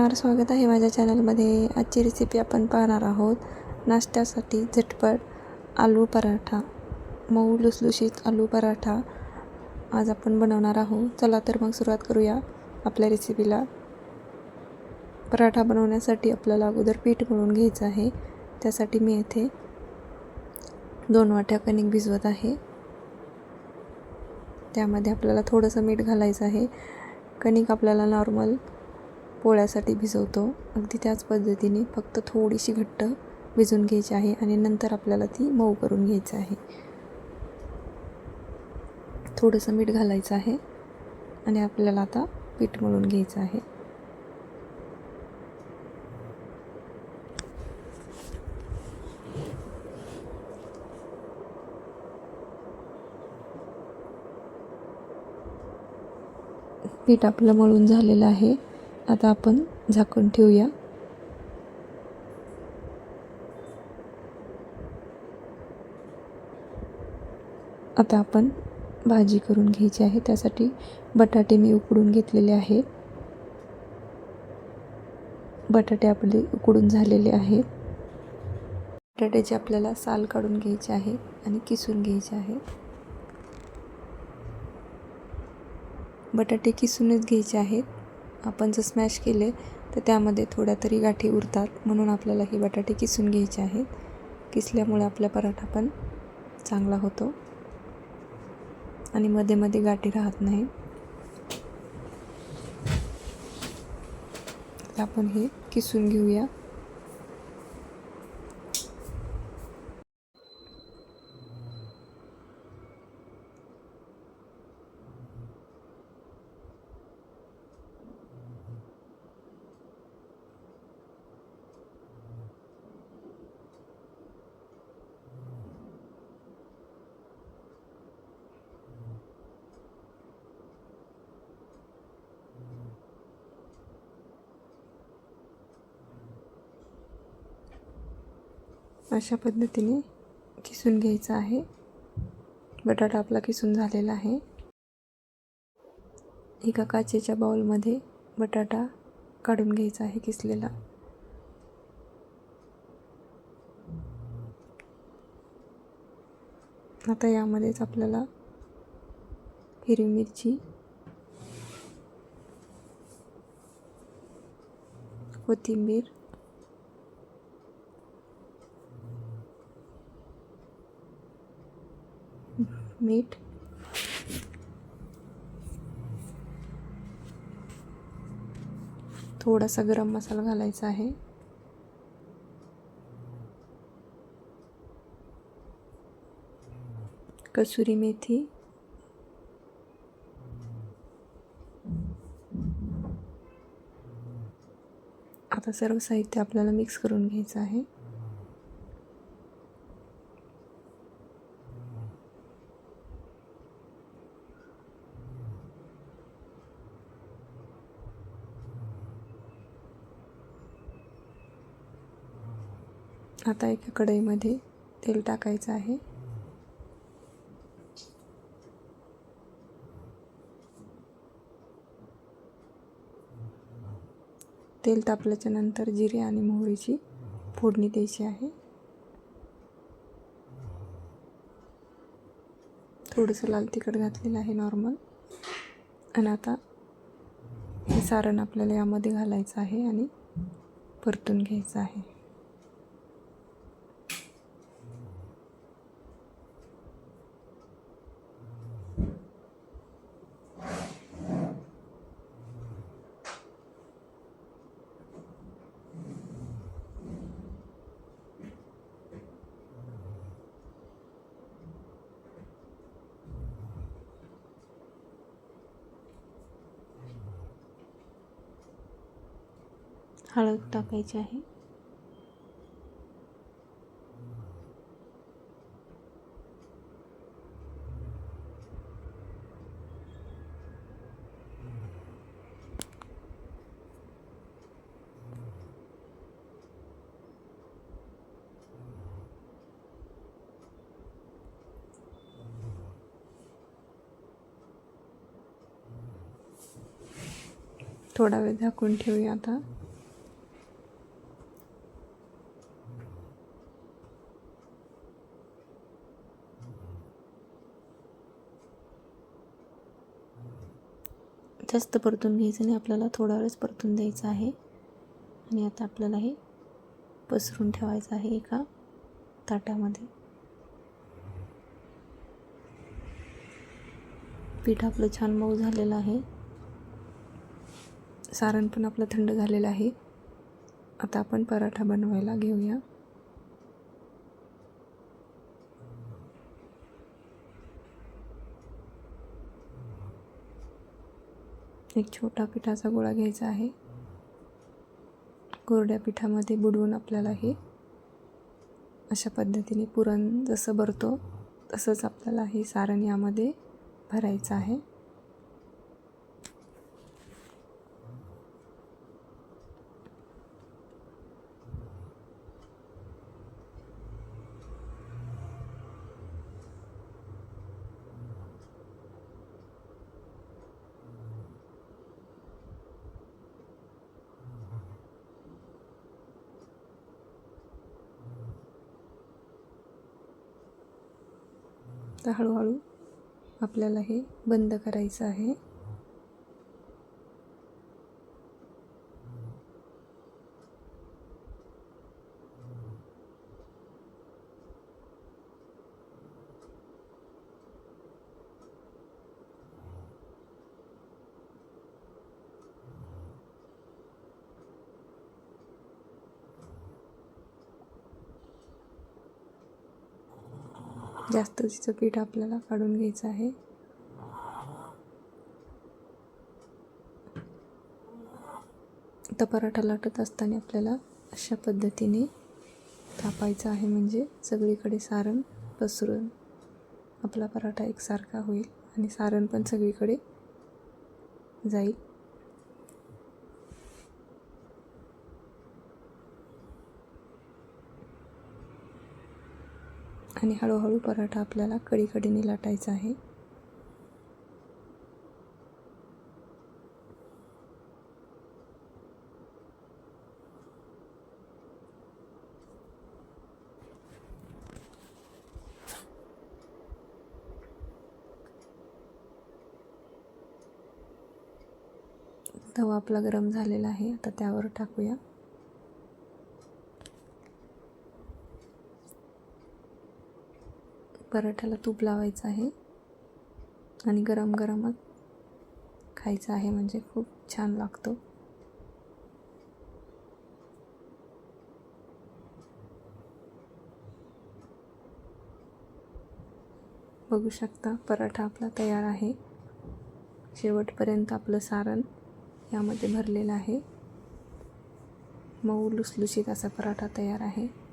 नमस्कार स्वागत आहे माझ्या चॅनलमध्ये. आजची रेसिपी आपण पाहणार आहोत नाश्त्यासाठी झटपट आलू पराठा. मऊ लुसलुशीत आलू पराठा आज आपण बनवणार आहोत. चला तर मग सुरुवात करूया आपल्या रेसिपीला पराठा बनवण्यासाठी आपल्याला अगोदर पीठ मळून घ्यायचं आहे. त्यासाठी मी येथे दोन वाट्या कणिक भिजवत आहे. त्यामध्ये आपल्याला थोडंसं मीठ घालायचं आहे. कणिक आपल्याला नॉर्मल पोळ्यासाठी भिजवतो. अगदी त्याच पद्धतीने फक्त थोडीशी घट्ट भिजून घ्यायची आहे आणि नंतर आपल्याला ती मऊ करून घ्यायचं आहे. थोडंसं मीठ घालायचं आहे आणि आपल्याला आता पीठ मळून घ्यायचं आहे. पीठ आपलं मळून झालेलं आहे. आता आपण झाकून ठेवूया. आता आपण भाजी करून घ्यायची आहे त्यासाठी बटाटे मी उकडून घेतलेले आहे बटाटे आपले उकडून झालेले आहेत. बटाट्याची आपल्याला साल काढून घ्यायची आहे आणि किसून घ्यायचे आहे. बटाटे किसूनच घ्यायचे आहेत. आपण जर स्मॅश केले तर त्यामध्ये थोड्या तरी गाठी उरतात. म्हणून आपल्याला हे बटाटे किसून घ्यायचे आहेत. किसल्यामुळे आपला पराठा पण चांगला होतो. आणि मध्ये मध्ये गाठी राहत नाही. आपण हे किसून घेऊया. अशा पद्धतीने किसून घ्यायचं आहे. बटाटा आपला किसून झालेला आहे. एका काचेच्या बाउलमध्ये बटाटा काढून घ्यायचा आहे किसलेला. आता यामध्येच आपल्याला हिरवी मिरची कोथिंबीर मीठ. थोडासा गरम मसाला घालायचा आहे. कसुरी मेथी. आता सर्व साहित्य आपल्याला मिक्स करून घ्यायचं आहे. आता एका कढईमध्ये तेल टाकायचं आहे. तेल तापल्याच्या नंतर जिरे आणि मोहरीची फोडणी द्यायची आहे. थोडंसं लाल तिखट घातलेलं आहे नॉर्मल. आणि आता हे सारण आपल्याला यामध्ये घालायचं आहे आणि परतून घ्यायचं आहे. हळद टाकायची आहे. थोडा वेळ झाकून ठेवूया आता. जास्त परतून घ्यायचं नाही. आपल्याला थोडा वेळच परतून द्यायचं आहे. आणि आता आपल्याला हे पसरून ठेवायचं आहे एका ताटामध्ये. पीठ आपलं छान मऊ झालेलं आहे. सारण पण आपलं थंड झालेलं आहे. आता आपण पराठा बनवायला घेऊया. एक छोटा पिठाचा गोळा घ्यायचा आहे. कोरड्या पिठामध्ये बुडवून आपल्याला हे अशा पद्धतीने पुरण जसं भरतो तसंच आपल्याला हे सारण यामध्ये भरायचं आहे. तर हळूहळू आपल्याला हे बंद करायचं आहे. जास्त तिचं पीठ आपल्याला काढून घ्यायचं आहे. आता पराठा लाटत असताना आपल्याला अशा पद्धतीने थापायचं आहे म्हणजे सगळीकडे सारण पसरून आपला पराठा एकसारखा होईल आणि सारण पण सगळीकडे जाईल. आणि हळूहळू पराठा आपल्याला कडीकडीने लाटायचा आहे. तवा आपला गरम झालेला आहे. आता त्यावर टाकूया. पराठ्याला तूप लावायचं आहे. आणि गरम गरमच खायचं आहे म्हणजे खूप छान लागतो. बघू शकता पराठा आपला तयार आहे. शेवटपर्यंत आपलं सारण यामध्ये भरलेलं आहे. मऊ लुसलुशीत असा पराठा तयार आहे.